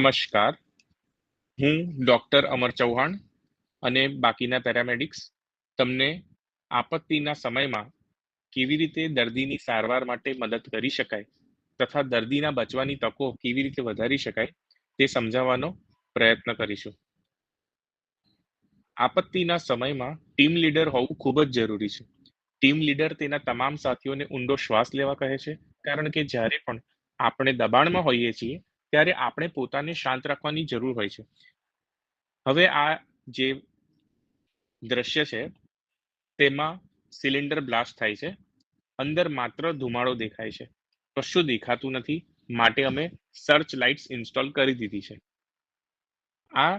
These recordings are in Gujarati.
નમસ્કાર. હું ડોક્ટર અમર ચૌહાણ અને બાકીના પેરામેડિક્સ તમને આપત્તિના સમયમાં કેવી રીતે દર્દીની સારવાર માટે મદદ કરી શકાય તથા દર્દીના બચવાની તકો કેવી રીતે વધારી શકાય તે સમજાવવાનો પ્રયત્ન કરીશું. આપત્તિના સમયમાં ટીમ લીડર હોવું ખૂબ જ જરૂરી છે. ટીમ લીડર તેના તમામ સાથીઓને ઊંડો શ્વાસ લેવા કહે છે. કારણ કે જ્યારે પણ આપણે દબાણમાં હોઈએ છીએ ત્યારે આપણે પોતાને શાંત રાખવાની જરૂર હોય છે. હવે આ જે દ્રશ્ય છે, તેમાં સિલિન્ડર બ્લાસ્ટ થાય છે. અંદર માત્ર ધુમાડો દેખાય છે. કશું દેખાતું નથી. માટે અમે સર્ચ લાઇટ્સ ઇન્સ્ટોલ કરી દીધી છે. આ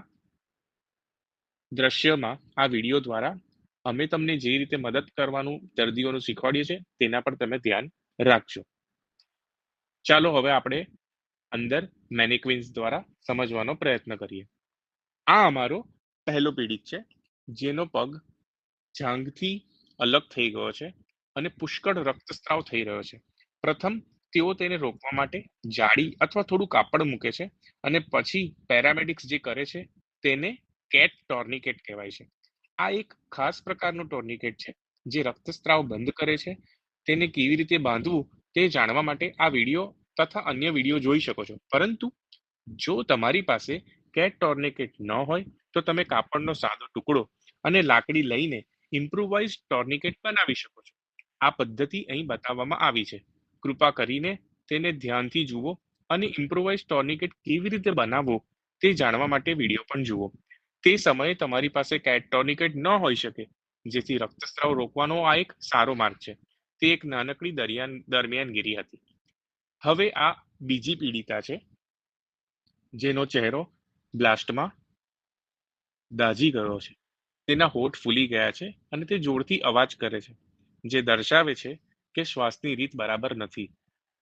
દ્રશ્યમાં, આ વીડિયો દ્વારા અમે તમને જે રીતે મદદ કરવાનું, દર્દીઓનું શીખવાડીએ છીએ, તેના પર તમે ધ્યાન રાખજો. ચાલો હવે આપણે અંદર મેનિક્વિન્સ દ્વારા સમજવાનો પ્રયત્ન કરીએ આ અમારો પહેલો પીડિત છે જેનો પગ જાંઘથી અલગ થઈ ગયો છે અને પુષ્કળ રક્તસ્રાવ થઈ રહ્યો છે પ્રથમ તેઓ તેને રોકવા માટે જાડી અથવા થોડું કાપડ મૂકે છે અને પછી પેરામેડિક્સ જે કરે છે તેને કેટ ટોર્નિકેટ કહેવાય છે આ એક ખાસ પ્રકારનું ટોર્નિકેટ છે જે રક્તસ્રાવ બંધ કરે છે તેને કેવી રીતે બાંધવું તે જાણવા માટે આ વીડિયો તથા અન્ય વીડિયો જોઈ શકો છો. પરંતુ જો તમારી પાસે કેટ ટોર્નિકેટ ન હોય, તો તમે કાપડનો સાદો ટુકડો અને લાકડી લઈને ઇમ્પ્રુવાઇઝ ટોર્નિકેટ બનાવી શકો છો. આ પદ્ધતિ અહીં બતાવવામાં આવી છે. કૃપા કરીને તેને ધ્યાનથી જુઓ અને ઇમ્પ્રુવાઇઝ ટોર્નિકેટ કેવી રીતે બનાવવો તે જાણવા માટે વીડિયો પણ જુઓ. તે સમયે તમારી પાસે કેટ ટોર્નિકેટ ન હોઈ શકે, જેથી રક્તસ્રાવ રોકવાનો આ એક સારો માર્ગ છે. તે એક નાનકડી દરિયાન, દરમિયાનગીરી હતી. હવે આ બીજી પીડિતા છે, જેનો ચહેરો બ્લાસ્ટમાં દાઝી ગયો છે. તેના હોઠ ફૂલી ગયા છે અને તે જોરથી અવાજ કરે છે, જે દર્શાવે છે કે શ્વાસની રીત બરાબર નથી.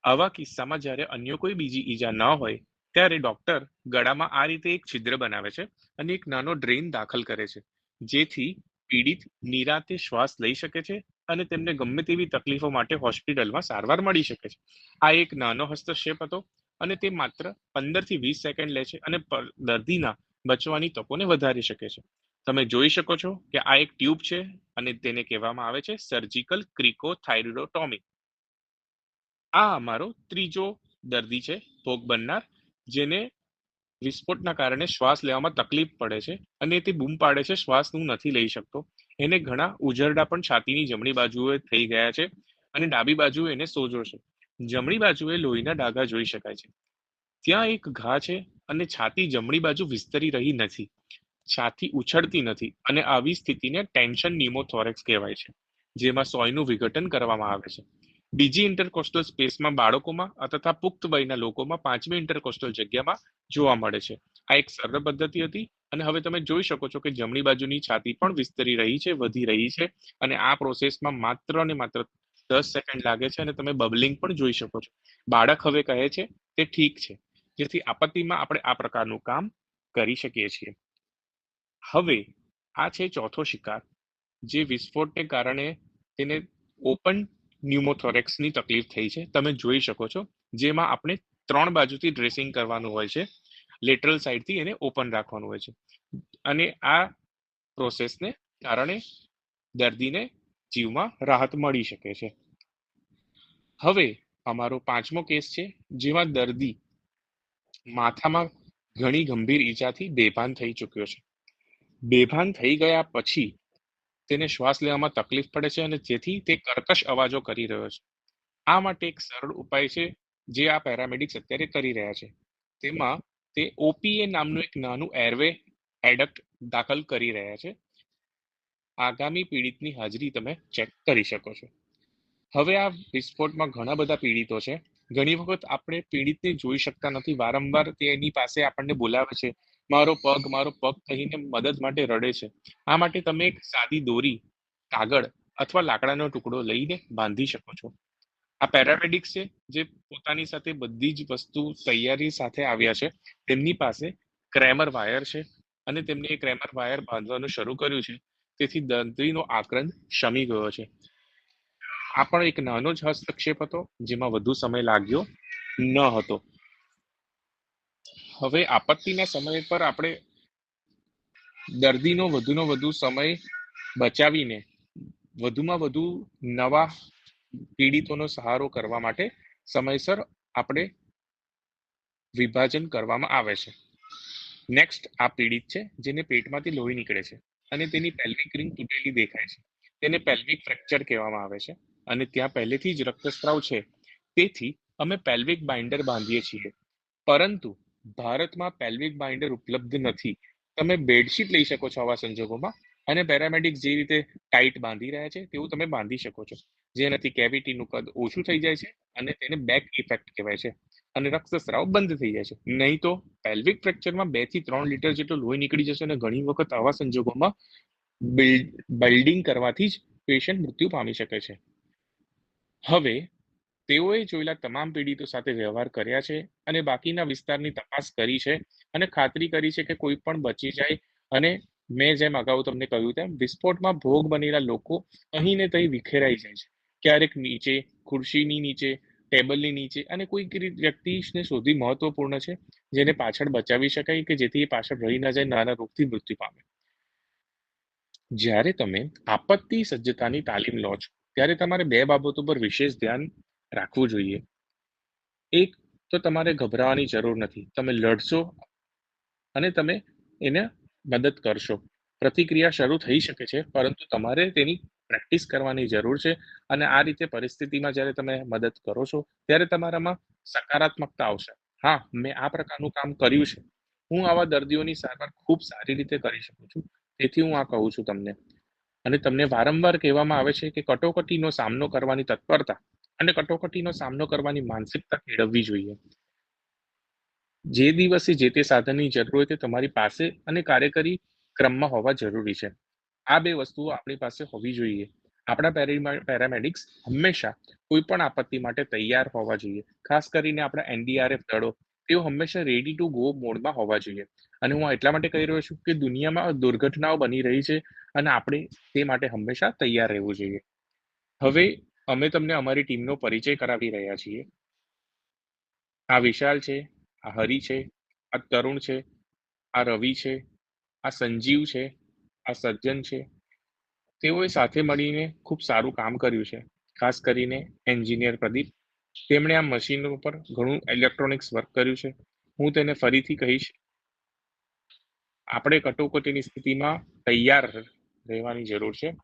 આવા કિસ્સામાં જ્યારે અન્ય કોઈ બીજી ઈજા ન હોય, ત્યારે ડોક્ટર ગળામાં આ રીતે એક છિદ્ર બનાવે છે અને એક નાનો ડ્રેન દાખલ કરે છે, જેથી પીડિત નિરાતે શ્વાસ લઈ શકે છે અને તેમને ગમે તેવી તકલીફો માટે હોસ્પિટલમાં સારવાર મળી શકે છે. આ એક નાનો હસ્તક્ષેપ હતો અને તે માત્ર પંદરથી વીસ સેકન્ડ લે છે અને દર્દીના બચવાની તકોને વધારી શકે છે. તમે જોઈ શકો છો કે આ એક ટ્યુબ છે અને તેને કહેવામાં આવે છે સર્જિકલ ક્રિકોથાઇરોઇડોટોમી આ અમારો ત્રીજો દર્દી છે, ભોગ બનનાર, જેને વિસ્ફોટના કારણે શ્વાસ લેવામાં તકલીફ પડે છે અને તે બૂમ પાડે છે, શ્વાસ હું નથી લઈ શકતો. એને ઘણા ઉજરડા પણ છાતીની જમણી બાજુએ થઈ ગયા છે અને ડાબી બાજુએ એને સોજો છે. જમણી બાજુએ લોહીના ડાઘા જોઈ શકાય છે. ત્યાં એક ઘા છે અને છાતી જમણી બાજુ વિસ્તરી રહી નથી. છાતી ઉછળતી નથી અને આવી સ્થિતિને ટેન્શન ન્યુમોથોરેક્સ કહેવાય છે, જેમાં સોયનું વિઘટન કરવામાં આવે છે. બીજી ઇન્ટરકોસ્ટલ સ્પેસમાં બાળકોમાં તથા પુખ્ત વયના લોકોમાં પાંચમી ઇન્ટરકોસ્ટલ જગ્યામાં જોવા મળે છે. આ એક સરળ પદ્ધતિ હતી અને હવે તમે જોઈ શકો છો કે જમણી બાજુની છાતી પણ વિસ્તરી રહી છે, વધી રહી છે અને આ પ્રોસેસમાં માત્ર ને માત્ર દસ સેકન્ડ લાગે છે અને તમે બબલિંગ પણ જોઈ શકો છો. બાળક હવે કહે છે, તે ઠીક છે. જેથી આપત્તિમાં આપણે આ પ્રકારનું કામ કરી શકીએ છીએ. હવે આ છે ચોથો શિકાર, જે વિસ્ફોટને કારણે તેને ઓપન ન્યુમોથોરેક્સની તકલીફ થઈ છે. તમે જોઈ શકો છો, જેમાં આપણે ત્રણ બાજુથી ડ્રેસિંગ કરવાનું હોય છે. લેટરલ સાઈડથી એને ઓપન રાખવાનું હોય છે. અને આ પ્રોસેસને કારણે દર્દીને જીવમાં રાહત મળી શકે છે. હવે અમારો પાંચમો કેસ છે, જેમાં દર્દી માથામાં ઘણી ગંભીર ઈજાથી બેભાન થઈ ચૂક્યો છે. બેભાન થઈ ગયા પછી તેને શ્વાસ લેવામાં તકલીફ પડે છે અને જેથી તે કર્કશ અવાજો કરી રહ્યો છે. આ માટે એક સરળ ઉપાય છે, જે આ પેરામેડિક્સ અત્યારે કરી રહ્યા છે. તેમાં તે ઓપીએ નામનું એક નાનું એરવે એડક્ટ દાખલ કરી રહ્યા છે. આગામી પીડિતની હાજરી તમે ચેક કરી શકો છો. હવે આ વિસ્ફોટમાં ઘણા બધા પીડિતો છે. ઘણી વખત આપણે પીડિતને જોઈ શકતા નથી. વારંવાર તે એની પાસે આપણને બોલાવે છે. મારો પગ મારો પગ કહીને મદદ માટે રડે છે. આ માટે તમે એક સાદી દોરી, કાગળ અથવા લાકડાનો ટુકડો લઈને બાંધી શકો છો. આ પેરામેડિક્સ છે, જે પોતાની સાથે બધી જ વસ્તુ તૈયારી સાથે આવ્યા છે. તેમની પાસે ક્રેમર વાયર છે અને તેમને ક્રેમર વાયર બાંધવાનું શરૂ કર્યું છે. તેથી દર્દીનો આક્રંદ શમી ગયો છે. આ પણ એક નાનો જ હસ્તક્ષેપ હતો, જેમાં વધુ સમય લાગ્યો ન હતો. હવે આપત્તિના સમય પર આપણે દર્દીનો વધુનો વધુ સમય બચાવીને વધુમાં વધુ નવા પીડિતોનો સહારો કરવા માટે સમયસર આપણે વિભાજન કરવામાં આવે છે. નેક્સ્ટ આ પીડિત છે, જેને પેટમાંથી લોહી નીકળે છે અને તેની પેલ્વિક રિંગ તૂટેલી દેખાય છે. તેને પેલ્વિક ફ્રેક્ચર કહેવામાં આવે છે અને ત્યાં પહેલેથી જ રક્તસ્રાવ છે. તેથી અમે પેલ્વિક બાઇન્ડર બાંધીએ છીએ. પરંતુ ભારતમાં પેલ્વિક બાઇન્ડર ઉપલબ્ધ નથી. તમે બેડશીટ લઈ શકો છો આવા સંજોગોમાં. અને પેરામેડિક્સ જે રીતે ટાઈટ બાંધી રહ્યા છે, તેવું તમે બાંધી શકો છો. જેનાથી કેવિટીનું કદ ઓછું થઈ જાય છે અને તેને બેક ઇફેક્ટ કહેવાય છે. અને રક્તસ્રાવ બંધ થઈ જાય છે. નહીં તો પેલ્વિક ફ્રેક્ચરમાં બેથી ત્રણ લીટર જેટલું લોહી નીકળી જશે અને ઘણી વખત આવા સંજોગોમાં બિલ્ડિંગ કરવાથી જ પેશન્ટ મૃત્યુ પામી શકે છે. હવે, તેઓએ જોયેલા તમામ પીડિતો સાથે વ્યવહાર કર્યા છે અને બાકીના વિસ્તારની તપાસ કરી છે અને ખાતરી કરી છે કે કોઈ પણ બચી જાય અને મેં જેમ અગાઉ તમને કહ્યું તેમ વિસ્ફોટમાં ભોગ બનેલા લોકો અહીં ને તહીં વિખેરાઈ જાય છે. ક્યારેક નીચે, ખુરશીની નીચે, ટેબલની નીચે અને કોઈક વ્યક્તિને શોધી મહત્વપૂર્ણ છે, જેને પાછળ બચાવી શકાય કે જેથી એ પાછળ રહી ના જાય નાના રોગથી મૃત્યુ પામે. જ્યારે તમે આપત્તિ સજ્જતાની તાલીમ લો છો, ત્યારે તમારે બે બાબતો પર વિશેષ ધ્યાન રાખવું જોઈએ. એક, તો તમારે ગભરાવાની જરૂર નથી. તમે લડશો અને તમે એને મદદ કરશો. પ્રતિક્રિયા શરૂ થઈ શકે છે, પરંતુ તમારે તેની પ્રેક્ટિસ કરવાની જરૂર છે અને આ રીતે પરિસ્થિતિમાં જ્યારે તમે મદદ કરો છો, ત્યારે તમારામાં સકારાત્મકતા આવશે. હા, મેં આ પ્રકારનું કામ કર્યું છે. હું આવા દર્દીઓની સારવાર ખૂબ સારી રીતે કરી શકું છું. તેથી હું આ કહું છું તમને. અને તમને વારંવાર કહેવામાં આવે છે કે કટોકટીનો સામનો કરવાની તત્પરતા અને કટોકટીનો સામનો કરવાની માનસિકતા કેળવવી જોઈએ. જે દિવસે જે તે સાધનની જરૂર હોય તે તમારી પાસે અને કાર્યકરી ક્રમમાં હોવા જરૂરી છે. આ બે વસ્તુઓ આપણી પાસે હોવી જોઈએ. આપણા પેરામેડિક્સ હંમેશા કોઈ પણ આપત્તિ માટે તૈયાર હોવા જોઈએ. ખાસ કરીને આપણા એનડીઆરએફ દળો, તેઓ હંમેશા રેડી ટુ ગો મોડમાં હોવા જોઈએ. અને હું એટલા માટે કહી રહ્યો છું કે દુનિયામાં દુર્ઘટનાઓ બની રહી છે અને આપણે તે માટે હંમેશા તૈયાર રહેવું જોઈએ. હવે અમે તમને અમારી ટીમનો પરિચય કરાવી રહ્યા છીએ. આ વિશાલ છે આ હરિ છે, આ તરુણ છે, આ રવિ છે, આ સંજીવ છે, આ સજ્જન છે. તેઓએ સાથે મળીને ખૂબ સારું કામ કર્યું છે. ખાસ કરીને એન્જિનિયર પ્રદીપ. તેમણે આ મશીનો પર ઘણું ઇલેક્ટ્રોનિક્સ વર્ક કર્યું છે. હું તેને ફરીથી કહીશ. આપણે કટોકટીની સ્થિતિમાં તૈયાર રહેવાની જરૂર છે.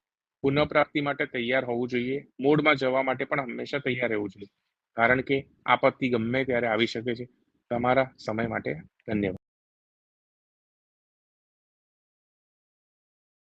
પુનઃપ્રાપ્તિ માટે તૈયાર હોવું જોઈએ. મોડમાં જવા માટે પણ હંમેશા તૈયાર રહેવું જોઈએ. કારણ કે આપત્તિ ગમે ત્યારે આવી શકે છે. તમારા સમય માટે ધન્યવાદ.